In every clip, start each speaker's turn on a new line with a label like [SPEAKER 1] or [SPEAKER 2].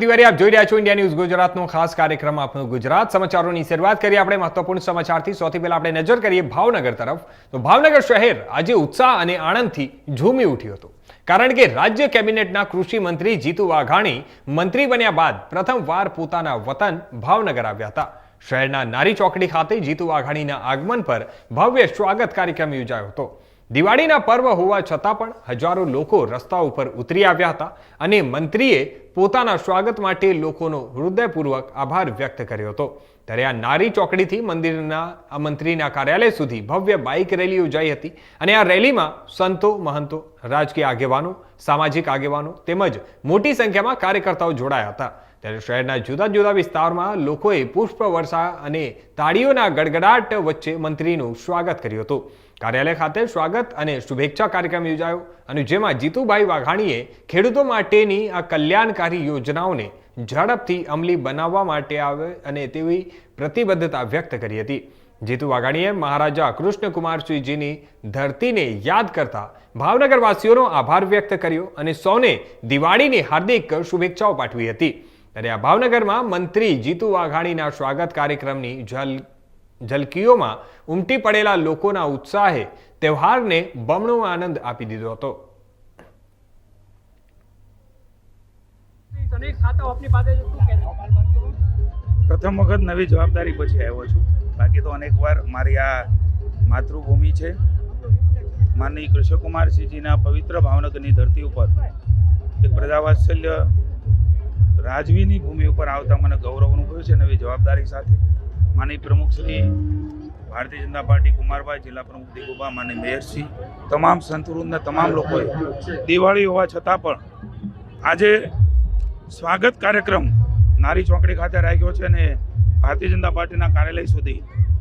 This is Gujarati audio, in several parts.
[SPEAKER 1] દિવાળી, આપ જોઈ રહ્યા છો ઇન્ડિયા ન્યૂઝ ગુજરાતનો ખાસ કાર્યક્રમ આપણો ગુજરાત. સમાચારોની શરૂઆત કરીએ આપણે મહત્વપૂર્ણ સમાચારથી. સૌથી પહેલા આપણે નજર કરીએ ભાવનગર તરફ. તો ભાવનગર શહેર આજે ઉત્સાહ અને આનંદથી ઝૂમી ઉઠ્યું હતું. કારણ કે રાજ્ય કેબિનેટના કૃષિ મંત્રી જીતુ વાઘાણી મંત્રી બન્યા બાદ પ્રથમવાર પોતાના વતન ભાવનગર આવ્યા હતા. શહેરના નારી ચોકડી ખાતે જીતુ વાઘાણીના આગમન પર ભવ્ય સ્વાગત કાર્યક્રમ યોજાયો હતો. દિવાળીના પર્વ હોવા છતાં પણ હજારો લોકો રસ્તા ઉપર ઉતરી આવ્યા હતા અને મંત્રીએ પોતાના સ્વાગત માટે લોકોનો હૃદયપૂર્વક આભાર વ્યક્ત કર્યો હતો. ત્યારે આ નારી ચોકડીથી મંદિરના મંત્રીના કાર્યાલય સુધી ભવ્ય બાઇક રેલી યોજાઈ હતી અને આ રેલીમાં સંતો, મહંતો, રાજકીય આગેવાનો, સામાજિક આગેવાનો તેમજ મોટી સંખ્યામાં કાર્યકર્તાઓ જોડાયા હતા. ત્યારે શહેરના જુદા જુદા વિસ્તારમાં લોકોએ પુષ્પ વર્ષા અને તાળીઓના ગડગડાટ વચ્ચે મંત્રીનું સ્વાગત કર્યું હતું. કાર્યાલય ખાતે સ્વાગત અને શુભેચ્છા કાર્યક્રમ યોજાયો અને જેમાં જીતુભાઈ વાઘાણીએ ખેડૂતો માટેની આ કલ્યાણકારી યોજનાઓને ઝડપથી અમલી બનાવવા માટે આવે અને તેવી પ્રતિબદ્ધતા વ્યક્ત કરી હતી. જીતુ વાઘાણીએ મહારાજા કૃષ્ણકુમારસિંહજીની ધરતીને યાદ કરતા ભાવનગરવાસીઓનો આભાર વ્યક્ત કર્યો અને સૌને દિવાળીની હાર્દિક શુભેચ્છાઓ પાઠવી હતી. ત્યારે આ ભાવનગરમાં મંત્રી જીતુ વાઘાણીના સ્વાગત કાર્યક્રમની જલ ઝલકીઓમાં ઉમટી પડેલા લોકોના ઉત્સાહે તહેવારને બમણો આનંદ આપી દીધો હતો?
[SPEAKER 2] પ્રથમ વખત નવી જવાબદારી પછી આવ્યો છું. બાકી તો અનેકવાર મારી આ માતૃભૂમિ છે. માનની કૃષ્ણકુમારસિંહજીના પવિત્ર ભાવનગરની ધરતી ઉપર એક પ્રજાવાત્સલ્ય રાજવીની ભૂમિ ઉપર આવતા મને ગૌરવ અનુભવ્યું છે નવી જવાબદારી સાથે માનનીય પ્રમુખ શ્રી ભારતીય જનતા પાર્ટી કુમારભાઈ, જિલ્લા પ્રમુખ દિગુભા માનનીય મેયરશ્રી તમામ સંતવૃંદના તમામ લોકોએ દિવાળી હોવા છતાં પણ આજે સ્વાગત કાર્યક્રમ નારી ચોકડી ખાતે રાખ્યો છે અને ભારતીય જનતા પાર્ટીના કાર્યાલય સુધી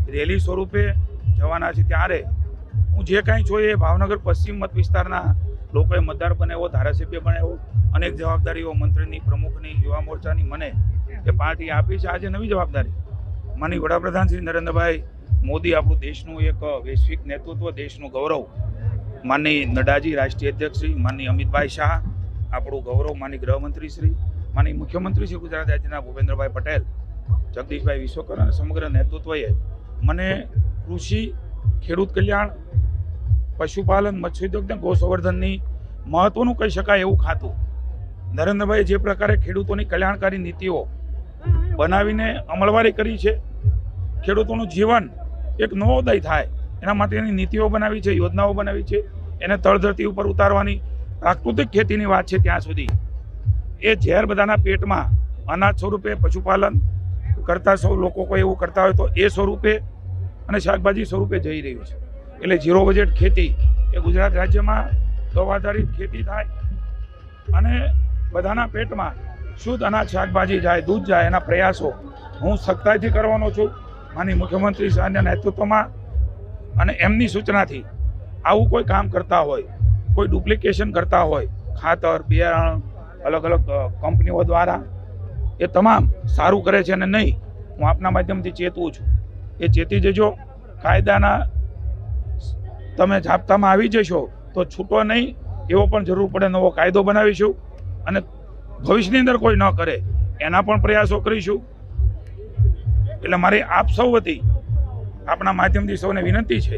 [SPEAKER 2] રેલી સ્વરૂપે જવાના છે. ત્યારે હું જે કાંઈ જોઈએ ભાવનગર પશ્ચિમ મત વિસ્તારના લોકોએ મતદાર બનાવ્યો ધારાસભ્ય બનાવ્યો અનેક જવાબદારીઓ મંત્રીની, પ્રમુખની, યુવા મોરચાની મને એ પાર્ટી આપી છે આજે નવી જવાબદારી. માની વડાપ્રધાન શ્રી નરેન્દ્રભાઈ મોદી આપણું દેશનું એક વૈશ્વિક નેતૃત્વ, દેશનું ગૌરવ. માની નડાજી રાષ્ટ્રીય અધ્યક્ષ શ્રી માનની અમિતભાઈ શાહ, આપણું ગૌરવ માની ગૃહમંત્રી શ્રી માની મુખ્યમંત્રી શ્રી ગુજરાત રાજ્યના ભૂપેન્દ્રભાઈ પટેલ, જગદીશભાઈ વિશ્વકર અને સમગ્ર નેતૃત્વએ મને કૃષિ, ખેડૂત કલ્યાણ પશુપાલન મત્સ્યોદ્યોગ ને ગોસંવર્ધનની મહત્વનું કહી શકાય એવું ખાતું. નરેન્દ્રભાઈ જે પ્રકારે ખેડૂતોની કલ્યાણકારી નીતિઓ બનાવીને અમલવારી કરી છે, ખેડૂતોનું જીવન એક નવોદય થાય, એના માટેની નીતિઓ બનાવી છે, યોજનાઓ બનાવી છે, એને તળધરતી ઉપર ઉતારવાની પ્રાકૃતિક ખેતીની વાત છે ત્યાં સુધી. એ ઝેર બધાના પેટમાં અનાજ સ્વરૂપે પશુપાલન કરતા સૌ લોકો કોઈ એવું કરતા હોય તો એ સ્વરૂપે અને શાકભાજી સ્વરૂપે જઈ રહ્યું છે. એટલે ઝીરો બજેટ ખેતી એ ગુજરાત રાજ્યમાં ગૌ આધારિત ખેતી થાય અને બધાના પેટમાં શુદ્ધ અનાજ શાકભાજી જાય, દૂધ જાય એના પ્રયાસો હું સખ્તાઈથી કરવાનો છું. માની મુખ્યમંત્રી સાહેબના નેતૃત્વમાં અને એમની સૂચનાથી આવું કોઈ કામ કરતા હોય, કોઈ ડુપ્લિકેશન કરતા હોય, ખાતર, બિયારણ, અલગ અલગ કંપનીઓ દ્વારા એ તમામ સારું કરે છે અને નહીં, હું આપના માધ્યમથી ચેતવું છું. એ ચેતી જજો, કાયદાના તમે જાપ્તામાં આવી જશો તો છૂટો નહીં, એવો પણ જરૂર પડે નવો કાયદો બનાવીશું અને ભવિષ્યની અંદર કોઈ ન કરે, એના પણ પ્રયાસો કરીશું. એટલે મારી આપ સૌ વતી આપણા માધ્યમથી સૌને વિનંતી છે,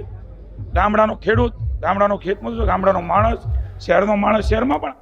[SPEAKER 2] ગામડાનો ખેડૂત, ગામડાનો ખેતમજૂર, ગામડાનો માણસ, શહેરનો માણસ, શહેરમાં પણ